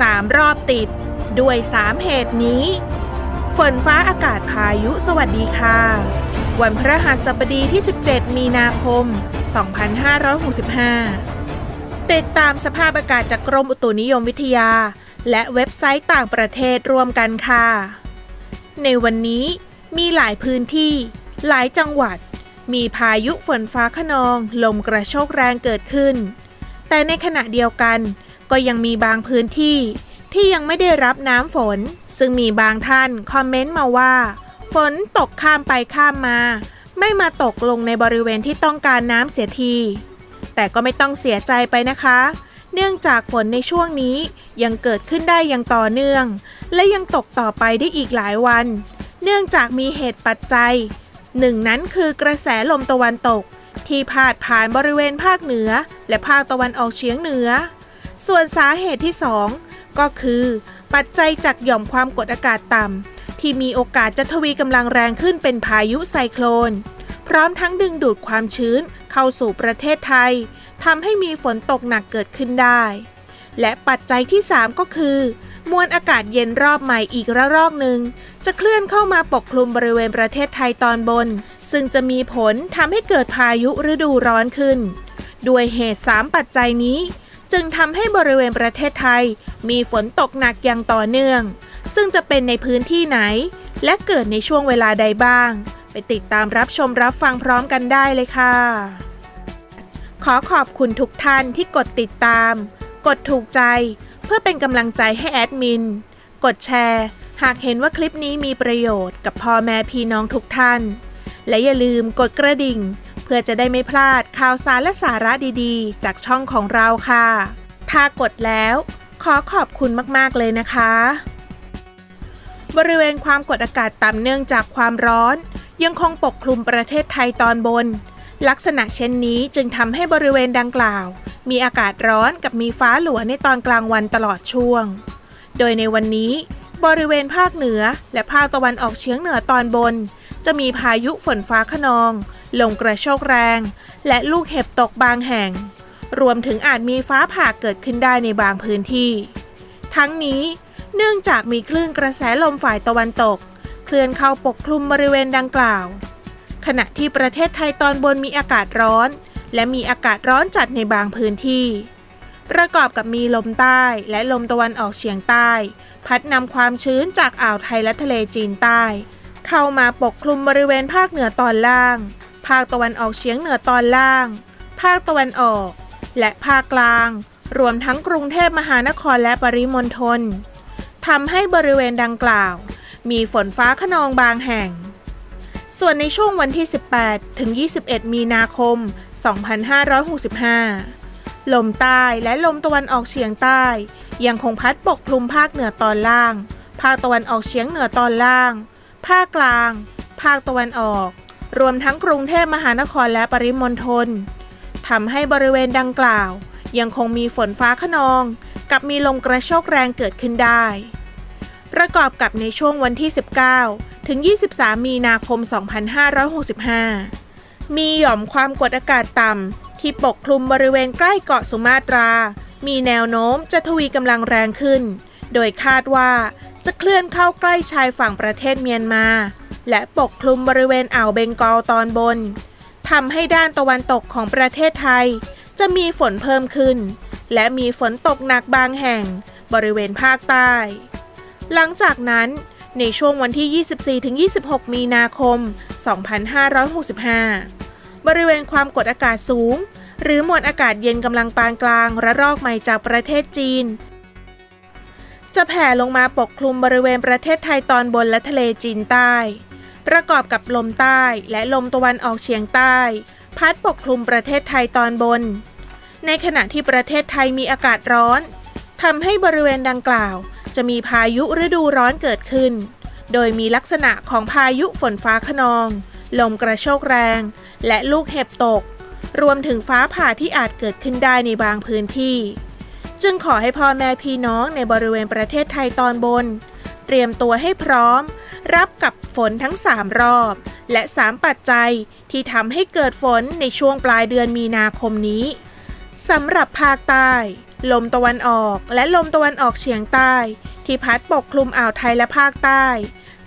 3 รอบติด ด้วย 3 เหตุนี้ ฝนฟ้าอากาศพายุสวัสดีค่ะ วันพระหัสบดีที่ 17 มีนาคม 2565 ติดตามสภาพอากาศจากกรมอุตุนิยมวิทยา และเว็บไซต์ต่างประเทศรวมกันค่ะ ในวันนี้มีหลายพื้นที่ หลายจังหวัด มีพายุฝนฟ้าขนอง ลมกระโชกแรงเกิดขึ้น แต่ในขณะเดียวกัน ก็ยังมีบางพื้นที่ที่ยังไม่ได้รับน้ำฝน ซึ่งมีบางท่านคอมเมนต์มาว่า ฝนตกข้ามไปข้ามมา ไม่มาตกลงในบริเวณที่ต้องการน้ำเสียที แต่ก็ไม่ต้องเสียใจไปนะคะ เนื่องจากฝนในช่วงนี้ยังเกิดขึ้นได้อย่างต่อเนื่อง และยังตกต่อไปได้อีกหลายวัน เนื่องจากมีเหตุปัจจัย หนึ่งนั้นคือกระแสลมตะวันตก ที่พาดผ่านบริเวณภาคเหนือ และภาคตะวันออกเฉียงเหนือ ส่วนสาเหตุที่ 2 ก็คือ ปัจจัยจากหย่อมความกดอากาศต่ำที่มีโอกาสจะทวีกำลังแรงขึ้นเป็นพายุไซโคลน พร้อมทั้งดึงดูดความชื้นเข้าสู่ประเทศไทยทำให้มีฝนตกหนักเกิดขึ้นได้ และปัจจัยที่ 3 ก็คือ มวลอากาศเย็นรอบใหม่อีกระลอกหนึ่ง จะเคลื่อนเข้ามาปกคลุมบริเวณประเทศไทยตอนบน ซึ่งจะมีผลทำให้เกิดพายุฤดูร้อนขึ้น ด้วยเหตุ 3 ปัจจัยนี้ จึงทำให้บริเวณประเทศไทย มีฝนตกหนักอย่างต่อเนื่อง ซึ่งจะเป็นในพื้นที่ไหน และเกิดในช่วงเวลาใดบ้าง ไปติดตามรับชมรับฟังพร้อมกันได้เลยค่ะ ขอขอบคุณทุกท่านที่กดติดตาม กดถูกใจ เพื่อเป็นกำลังใจให้แอดมิน กดแชร์ หากเห็นว่าคลิปนี้มีประโยชน์กับพ่อแม่พี่น้องทุกท่าน และอย่าลืมกดกระดิ่ง พื่อจะได้ไม่พลาดข่าวสารและสาระดีๆ จากช่องของเราค่ะ ถ้ากดแล้ว ขอขอบคุณมากๆเลยนะคะ บริเวณความกดอากาศต่ำเนื่องจากความร้อน ยังคงปกคลุมประเทศไทยตอนบน ลักษณะเช่นนี้จึงทำให้บริเวณดังกล่าว มีอากาศร้อนกับมีฟ้าหลัวในตอนกลางวันตลอดช่วง โดยในวันนี้ บริเวณภาคเหนือและภาคตะวันออกเฉียงเหนือตอนบน จะมีพายุฝนฟ้าขนอง ลมกระโชกแรง และลูกเห็บตกบางแห่ง รวมถึงอาจมีฟ้าผ่าเกิดขึ้นได้ในบางพื้นที่ ทั้งนี้เนื่องจากมีคลื่นกระแสลมฝ่ายตะวันตก เคลื่อนเข้าปกคลุมบริเวณดังกล่าว ขณะที่ประเทศไทยตอนบนมีอากาศร้อน และมีอากาศร้อนจัดในบางพื้นที่ ประกอบกับมีลมใต้และลมตะวันออกเฉียงใต้ พัดนำความชื้นจากอ่าวไทยและทะเลจีนใต้ เข้ามาปกคลุมบริเวณภาคเหนือตอนล่าง ภาคตะวันออกเฉียงเหนือตอนล่าง ภาคตะวันออก และภาคกลาง รวมทั้งกรุงเทพมหานครและปริมณฑลทำให้บริเวณดังกล่าว มีฝนฟ้าขนองบางแห่ง ส่วนในช่วงวันที่ 18 ถึง 21 มีนาคม 2565 ลมใต้และลมตะวันออกเฉียงใต้ ยังคงพัดปกคลุมภาคเหนือตอนล่าง ภาคตะวันออกเฉียงเหนือตอนล่าง ภาคกลาง ภาคตะวันออก รวมทั้งกรุงเทพมหานครและปริมณฑลทำให้บริเวณดังกล่าว ยังคงมีฝนฟ้าขนอง กับมีลมกระโชกแรงเกิดขึ้นได้ ประกอบกับในช่วงวันที่ 19 ถึง 23 มีนาคม 2565 มีหย่อมความกดอากาศต่ำที่ปกคลุมบริเวณใกล้เกาะสุมาตรา มีแนวโน้มจะทวีกำลังแรงขึ้น โดยคาดว่าจะเคลื่อนเข้าใกล้ชายฝั่งประเทศเมียนมา และปกคลุมบริเวณอ่าวเบงกอลตอนบนทำให้ด้านตะวันตกของประเทศไทย จะมีฝนเพิ่มขึ้น และมีฝนตกหนักบางแห่งบริเวณภาคใต้ หลังจากนั้นในช่วงวันที่ 24-26 มีนาคม 2565 บริเวณความกดอากาศสูง หรือมวลอากาศเย็นกำลังปานกลางระลอกใหม่จากประเทศจีน จะแผ่ลงมาปกคลุมบริเวณประเทศไทยตอนบนและทะเลจีนใต้ ประกอบกับลมใต้และลมตะวันออกเฉียงใต้ พัดปกคลุมประเทศไทยตอนบน ในขณะที่ประเทศไทยมีอากาศร้อนทำให้บริเวณดังกล่าว จะมีพายุฤดูร้อนเกิดขึ้น โดยมีลักษณะของพายุฝนฟ้าขนอง ลมกระโชกแรง และลูกเห็บตก รวมถึงฟ้าผ่าที่อาจเกิดขึ้นได้ในบางพื้นที่ จึงขอให้พ่อแม่พี่น้องในบริเวณประเทศไทยตอนบน เตรียมตัวให้พร้อม รับกับฝนทั้ง 3 รอบ และ 3 ปัจจัยที่ทำให้เกิดฝนในช่วงปลายเดือนมีนาคมนี้สำหรับภาคใต้ลมตะวันออกและลมตะวันออกเฉียงใต้ ที่พัดปกคลุมอ่าวไทยและภาคใต้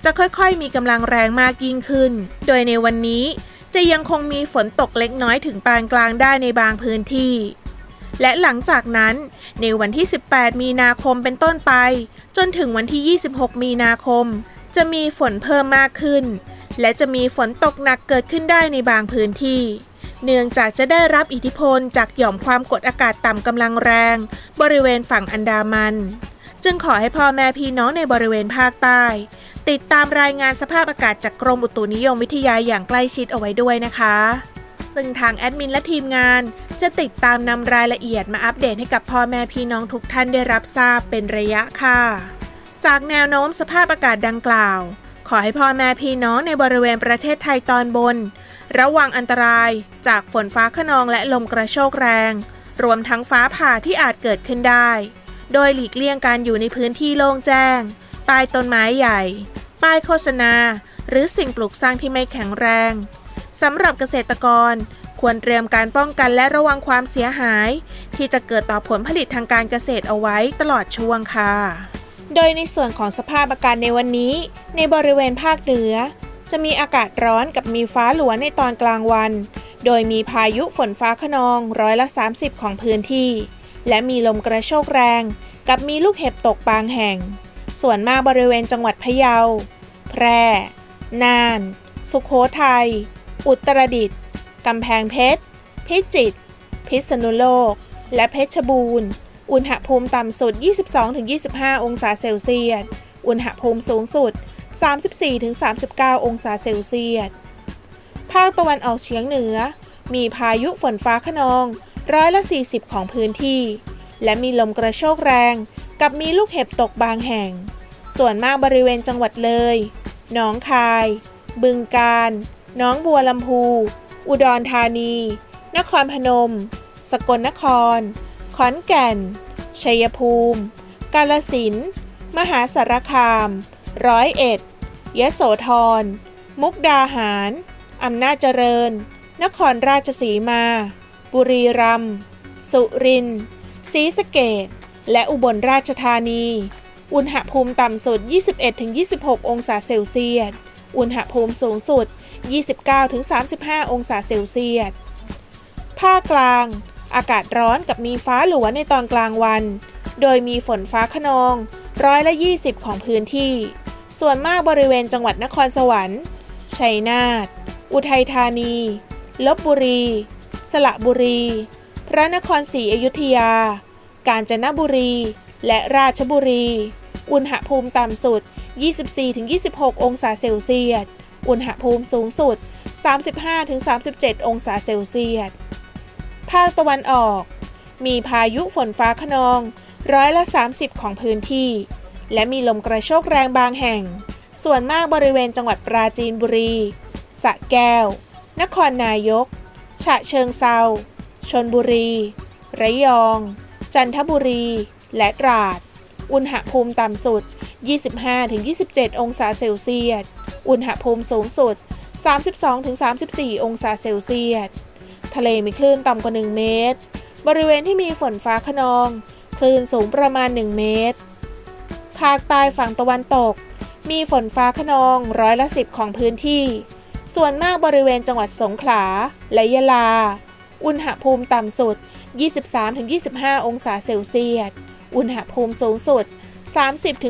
จะค่อยๆ มีกำลังแรงมากยิ่งขึ้น โดยในวันนี้จะยังคงมีฝนตกเล็กน้อยถึงปานกลางได้ในบางพื้นที่ และหลังจากนั้นในวันที่ 18 มีนาคมเป็นต้นไป จนถึงวันที่ 26 มีนาคม จะมีฝนเพิ่มมากขึ้น และจะมีฝนตกหนักเกิดขึ้นได้ในบางพื้นที่ เนื่องจากจะได้รับอิทธิพลจากหย่อมความกดอากาศต่ำกำลังแรง บริเวณฝั่งอันดามัน จึงขอให้พ่อแม่พี่น้องในบริเวณภาคใต้ ติดตามรายงานสภาพอากาศจากกรมอุตุนิยมวิทยาอย่างใกล้ชิดเอาไว้ด้วยนะคะ ซึ่งทางแอดมินและทีมงาน จะติดตามนำรายละเอียดมาอัปเดตให้กับพ่อแม่พี่น้องทุกท่านได้รับทราบเป็นระยะค่ะ จากแนวโน้มสภาพอากาศดังกล่าว ขอให้พ่อแม่พี่น้องในบริเวณประเทศไทยตอนบน ระวังอันตรายจากฝนฟ้าขนองและลมกระโชกแรง รวมทั้งฟ้าผ่าที่อาจเกิดขึ้นได้ โดยหลีกเลี่ยงการอยู่ในพื้นที่โล่งแจ้งใต้ต้นไม้ใหญ่ ป้ายโฆษณา หรือสิ่งปลูกสร้างที่ไม่แข็งแรง สำหรับเกษตรกร ควรเตรียมการป้องกันและระวังความเสียหาย ที่จะเกิดต่อผลผลิตทางการเกษตรเอาไว้ตลอดช่วงค่ะ โดยในส่วนของสภาพอากาศในวันนี้ ในบริเวณภาคเหนือ จะมีอากาศร้อนกับมีฟ้าหลัวในตอนกลางวัน โดยมีพายุฝนฟ้าขนองร้อยละ 30 ของพื้นที่ และมีลมกระโชกแรง กับมีลูกเห็บตกบางแห่ง ส่วนมากบริเวณจังหวัดพะเยา แพร่ น่าน สุโขทัย อุตรดิตถ์กำแพงเพชร พิจิตร พิษณุโลก และเพชรบูรณ์ อุณหภูมิต่ำสุด 22-25 องศาเซลเซียส อุณหภูมิสูงสุด 34-39 องศาเซลเซียส ภาคตะวันออกเฉียงเหนือ มีพายุฝนฟ้าขนองร้อยละ 40 ของพื้นที่ และมีลมกระโชกแรง กับมีลูกเห็บตกบางแห่ง ส่วนมากบริเวณจังหวัดเลย หนองคาย บึงกาฬ น้องบัวลำพู อุดรธานี นครพนม สกลนคร ขอนแก่น ชัยภูมิ กาลสินธ์มหาสารคาม ร้อยเอ็ด ยโสธร มุกดาหาร อำนาจเจริญ นครราชสีมา บุรีรัมย์ สุรินทร์ ศรีสะเกษและอุบลราชธานี อุณหภูมิต่ำสุด 21-26 องศาเซลเซียส อุณหภูมิสูงสุด 29-35 องศาเซลเซียส ภาคกลาง อากาศร้อนกับมีฟ้าหลัวในตอนกลางวัน โดยมีฝนฟ้าขนองร้อยละ 20 ของพื้นที่ ส่วนมากบริเวณจังหวัดนครสวรรค์ ชัยนาท อุทัยธานี ลบบุรี สระบุรี พระนครศรีอยุธยา กาญจนบุรี และราชบุรี อุณหภูมิต่ำสุด 24-26 องศาเซลเซียส อุณหภูมิสูงสุด 35-37 องศาเซลเซียส ภาคตะวันออก มีพายุฝนฟ้าขนองร้อยละ 30 ของพื้นที่ และมีลมกระโชกแรงบางแห่ง ส่วนมากบริเวณจังหวัดปราจีนบุรี สระแก้ว นครนายก ฉะเชิงเซาชนบุรี ระยอง จันทบุรี และตราด อุณหภูมิต่ำสุด 25-27 องศาเซลเซียส อุณหภูมิสูงสุด 32-34 องศาเซลเซียส ทะเลมีคลื่นต่ำกว่า 1 เมตร บริเวณที่มีฝนฟ้าขนอง คลื่นสูงประมาณ 1 เมตร ภาคใต้ฝั่งตะวันตก มีฝนฟ้าขนองร้อยละ10ของพื้นที่ ส่วนมากบริเวณจังหวัดสงขลาและยะลา อุณหภูมิต่ำสุด 23-25 องศาเซลเซียส อุณหภูมิสูงสุด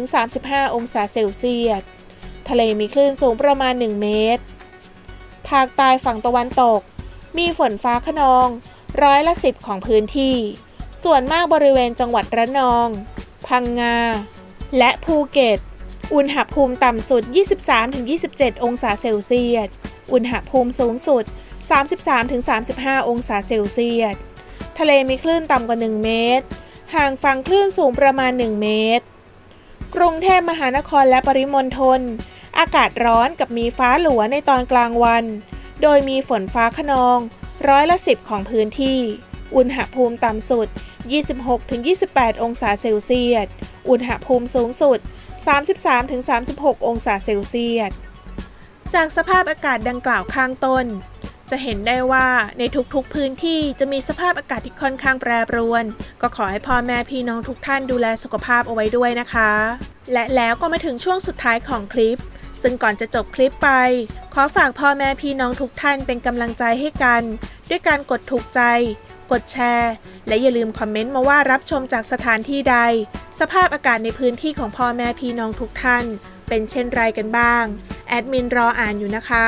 30-35 องศาเซลเซียส ทะเลมีคลื่นสูงประมาณ 1 เมตร ภาคใต้ฝั่งตะวันตก มีฝนฟ้าขนอง ร้อยละ10ของพื้นที่ ส่วนมากบริเวณจังหวัดระนอง พังงา และภูเก็ต อุณหภูมิต่ำสุด 23-27 องศาเซลเซียส อุณหภูมิสูงสุด 33-35 องศาเซลเซียส ทะเลมีคลื่นต่ำกว่า 1 เมตร ห่างฝั่งคลื่นสูงประมาณ 1 เมตร กรุงเทพมหานครและปริมณฑลอากาศร้อนกับมีฟ้าหลัวในตอนกลางวัน โดยมีฝนฟ้าขนอง ร้อยละ10ของพื้นที่ อุณหภูมิต่ำสุด 26-28 องศาเซลเซียส อุณหภูมิสูงสุด 33-36 องศาเซลเซียส จากสภาพอากาศดังกล่าวข้างต้น จะเห็นได้ว่าในทุกๆพื้นที่จะมีสภาพอากาศที่ค่อนข้างแปรปรวน ก็ขอให้พ่อแม่พี่น้องทุกท่านดูแลสุขภาพเอาไว้ด้วยนะคะ และแล้วก็มาถึงช่วงสุดท้ายของคลิป ซึ่งก่อนจะจบคลิปไป ขอฝากพ่อแม่พี่น้องทุกท่านเป็นกำลังใจให้กัน ด้วยการกดถูกใจ กดแชร์ และอย่าลืมคอมเมนต์มาว่ารับชมจากสถานที่ใด สภาพอากาศในพื้นที่ของพ่อแม่พี่น้องทุกท่าน เป็นเช่นไรกันบ้างแอดมินรออ่านอยู่นะคะ